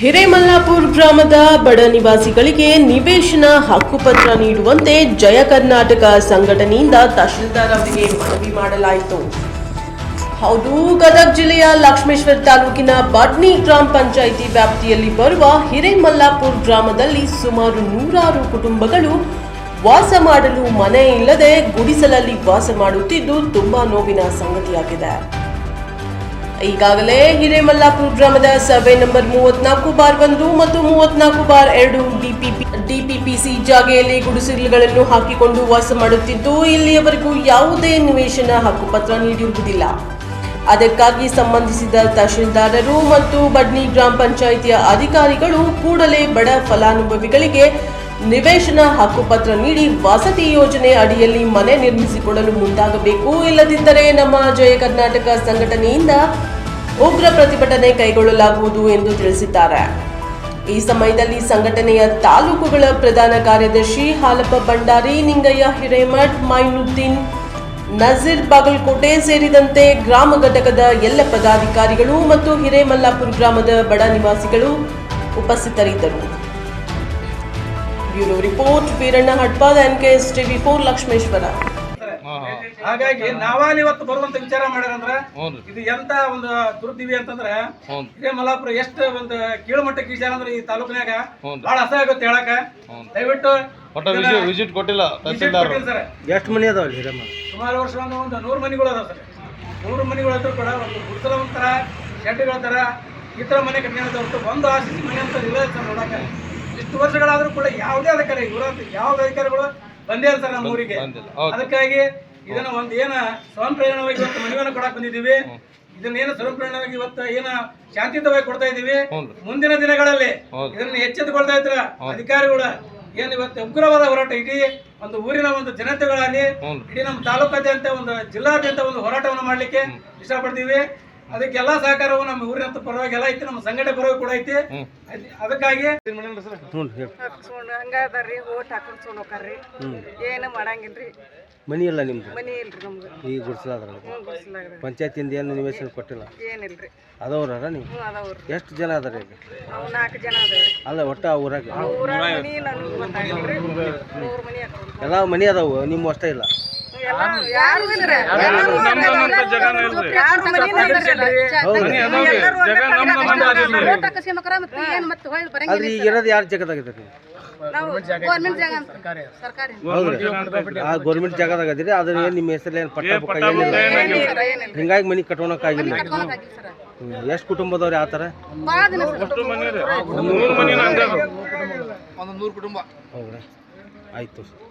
ಹಿರೇಮಲ್ಲಾಪುರ ಗ್ರಾಮದ ಬಡ ನಿವಾಸಿಗಳಿಗೆ ನಿವೇಶನ ಹಕ್ಕುಪತ್ರ ನೀಡುವಂತೆ ಜಯ ಕರ್ನಾಟಕ ಸಂಘಟನೆಯಿಂದ ತಹಶೀಲ್ದಾರ್ ಅವರಿಗೆ ಮನವಿ ಮಾಡಲಾಯಿತು. ಹೌದು, ಗದಗ ಜಿಲ್ಲೆಯ ಲಕ್ಷ್ಮೇಶ್ವರ ತಾಲೂಕಿನ ಬಡ್ನಿ ಗ್ರಾಮ ಪಂಚಾಯಿತಿ ವ್ಯಾಪ್ತಿಯಲ್ಲಿ ಬರುವ ಹಿರೇಮಲ್ಲಾಪುರ್ ಗ್ರಾಮದಲ್ಲಿ ಸುಮಾರು ನೂರಾರು ಕುಟುಂಬಗಳು ವಾಸ ಮಾಡಲು ಮನೆ ಇಲ್ಲದೆ ಗುಡಿಸಲಲ್ಲಿ ವಾಸ ಮಾಡುತ್ತಿದ್ದು ತುಂಬಾ ನೋವಿನ ಸಂಗತಿಯಾಗಿದೆ. ಈಗಾಗಲೇ ಹಿರೇಮಲ್ಲಾಪುರ ಗ್ರಾಮದ ಸರ್ವೆ ನಂಬರ್ ಮೂವತ್ನಾಲ್ಕು ಬಾರ್ ಒಂದು ಮತ್ತು ಮೂವತ್ನಾಲ್ಕು ಬಾರ್ ಎರಡು ಡಿಪಿಪಿ ಡಿಪಿಪಿಸಿ ಜಾಗೆಯಲ್ಲಿ ಗುಡಿಸಲುಗಳನ್ನು ಹಾಕಿಕೊಂಡು ವಾಸ ಮಾಡುತ್ತಿದ್ದು, ಇಲ್ಲಿಯವರೆಗೂ ಯಾವುದೇ ನಿವೇಶನ ಹಕ್ಕುಪತ್ರ ನೀಡಿರುವುದಿಲ್ಲ. ಅದಕ್ಕಾಗಿ ಸಂಬಂಧಿಸಿದ ತಹಶೀಲ್ದಾರರು ಮತ್ತು ಬಡ್ನಿ ಗ್ರಾಮ ಪಂಚಾಯಿತಿಯ ಅಧಿಕಾರಿಗಳು ಕೂಡಲೇ ಬಡ ಫಲಾನುಭವಿಗಳಿಗೆ ನಿವೇಶನ ಹಕ್ಕುಪತ್ರ ನೀಡಿ ವಸತಿ ಯೋಜನೆ ಅಡಿಯಲ್ಲಿ ಮನೆ ನಿರ್ಮಿಸಿಕೊಳ್ಳಲು ಮುಂದಾಗಬೇಕು. ಇಲ್ಲದಿದ್ದರೆ ನಮ್ಮ ಜಯ ಕರ್ನಾಟಕ ಸಂಘಟನೆಯಿಂದ ಉಗ್ರ ಪ್ರತಿಭಟನೆ ಕೈಗೊಳ್ಳಲಾಗುವುದು ಎಂದು ತಿಳಿಸಿದ್ದಾರೆ. ಈ ಸಮಯದಲ್ಲಿ ಸಂಘಟನೆಯ ತಾಲೂಕುಗಳ ಪ್ರಧಾನ ಕಾರ್ಯದರ್ಶಿ ಹಾಲಪ್ಪ ಭಂಡಾರಿ, ನಿಂಗಯ್ಯ ಹಿರೇಮಠ್, ಮೈನುದ್ದೀನ್, ನಜೀರ್ ಬಾಗಲಕೋಟೆ ಸೇರಿದಂತೆ ಗ್ರಾಮ ಘಟಕದ ಎಲ್ಲ ಪದಾಧಿಕಾರಿಗಳು ಮತ್ತು ಹಿರೇಮಲ್ಲಾಪುರ ಗ್ರಾಮದ ಬಡ ನಿವಾಸಿಗಳು ಉಪಸ್ಥಿತರಿದ್ದರು. Bureau report Veeranna Hadpad S TV four Lakshmeshwar. ಹಾಗಾಗಿ ನಾವಾಲಿ ಇವತ್ತು ಬರುವಂತ ವಿಚಾರ ಮಾಡ್ಯಾರಂದ್ರ ಇದು ಎಂತ ಒಂದು ದುರ್ದಿವಿ ಅಂತಂದ್ರ ಇದೇ ಮಲಾಪುರ ಎಷ್ಟು ಒಂದು ಕೀಳುಮಟ್ಟಕ್ಕೆ ವಿಚಾರ ಅಂದ್ರೆ ಈ ತಾಲೂಕಿನಾಗ ಬಹಳ ಅಸಹ್ಯ ಆಗುತ್ತೆ ಹೇಳಕ ದಯವಿಟ್ಟು ವಿಸಿಟ್ ಕೊಟ್ಟಿಲ್ಲ ತಹಸೀಲ್ದಾರ್ ಎಷ್ಟು ಮನೆ ಅದಾವ ಸುಮಾರು ವರ್ಷ ಒಂದು ಒಂದು ನೂರು ಮನೆಗಳು ಅದಾವ ಸರ್. ನೂರು ಮನೆಗಳು ಹತ್ರ ಕೂಡ ಒಂದು ಗುರುತಲ ಒಂಥರ ಶೆಡ್ಗಳ ತರ ಈ ಥರ ಮನೆ ಕಟ್ಕೊಂಡು ಹೊರತು ಒಂದು ಆಶಿಸಿ ಮನೆ ಅಂತ ಇಲ್ಲ ಸರ್ ನೋಡಕ ಇಷ್ಟು ವರ್ಷಗಳಾದ್ರೂ ಕೂಡ ಯಾವುದೇ ಅಧಿಕಾರಿ ಯಾವ ಅಧಿಕಾರಿಗಳು ಬಂದೇ ಇರ್ತಾರೆ ನಮ್ಮ ಊರಿಗೆ. ಅದಕ್ಕಾಗಿ ಇದನ್ನ ಒಂದ್ ಏನ ಸ್ವಯಂ ಪ್ರೇರಣವಾಗಿ ಇವತ್ತು ಮನವಿಯನ್ನು ಕೊಡಕ್ ಬಂದಿದ್ದೀವಿ. ಇದನ್ನ ಏನು ಸ್ವಯಂ ಪ್ರೇರಣವಾಗಿ ಇವತ್ತು ಏನ ಶಾಂತಿಯುತವಾಗಿ ಕೊಡ್ತಾ ಇದೀವಿ ಮುಂದಿನ ದಿನಗಳಲ್ಲಿ. ಇದನ್ನ ಎಚ್ಚೆತ್ತುಕೊಳ್ತಾ ಇದ್ರ ಅಧಿಕಾರಿಗಳು ಏನು ಇವತ್ತು ಉಗ್ರವಾದ ಹೋರಾಟ ಇಡೀ ಒಂದು ಊರಿನ ಒಂದು ಜನತೆಗಳಲ್ಲಿ ಹ್ಞೂ ಇಡೀ ನಮ್ಮ ತಾಲೂಕಾದ್ಯಂತ ಒಂದು ಜಿಲ್ಲಾದ್ಯಂತ ಒಂದು ಹೋರಾಟವನ್ನು ಮಾಡ್ಲಿಕ್ಕೆ ಇಷ್ಟಪಡ್ತೀವಿ. ಅದಕ್ಕೆಲ್ಲ ಸಹಕಾರವು ನಮ್ಮ ಊರಿನ ಪರವಾಗಿ ಎಲ್ಲ ಐತಿ ನಮ್ಮ ಸಂಘಟನೆ ಪರವಾಗಿ ಕೂಡ ಐತಿ. ಅದಕ್ಕಾಗಿ ಹಂಗದಾರ್ರಿ ಓಟ್ ಹಾಕೊಂಡ್ ಹೋಗ್ತಾರ್ರಿ ಏನು ಮಾಡಂಗಿಲ್ರಿ. ಮನಿ ಇಲ್ಲ ನಿಮ್ದು? ಮನಿ ಇಲ್ರಿ ನಮ್ದು. ಈಗ ಗುಡಿಸಲಾದ್ರ ಪಂಚಾಯತಿಯಿಂದ ಏನು ನಿವೇಶನ ಕೊಟ್ಟಿಲ್ಲ? ಏನಿಲ್ರಿ. ಅದವ್ರ ನೀವು? ಎಷ್ಟು ಜನ ಅದಾರ ಈಗ? ನಾಲ್ಕು ಜನ ಅಲ್ಲ ಒಟ್ಟ ಆ ಊರಾಗ? ಎಲ್ಲ ಮನಿ ಅದಾವು ನಿಮ್ಮ ಅಷ್ಟೇ ಇಲ್ಲ? ಒಂದೇ ಇರೋದು ಯಾರು ಆ ಗೌರ್ಮೆಂಟ್ ಜಾಗದಾಗ ಅದಿರಿ ಅದ್ರ ಏನ್ ನಿಮ್ಮ ಹೆಸರಲ್ಲಿ ಏನು ಪಟ್ಟ ಏನಿಲ್ಲ. ಹಿಂಗಾಗಿ ಮನಿ ಕಟ್ಕೊಳಕ್ಕಾಗಿಲ್ಲ. ಎಷ್ಟು ಕುಟುಂಬದವ್ರು ಯಾವ ಥರ ಹೌದ್ರಾ. ಆಯ್ತು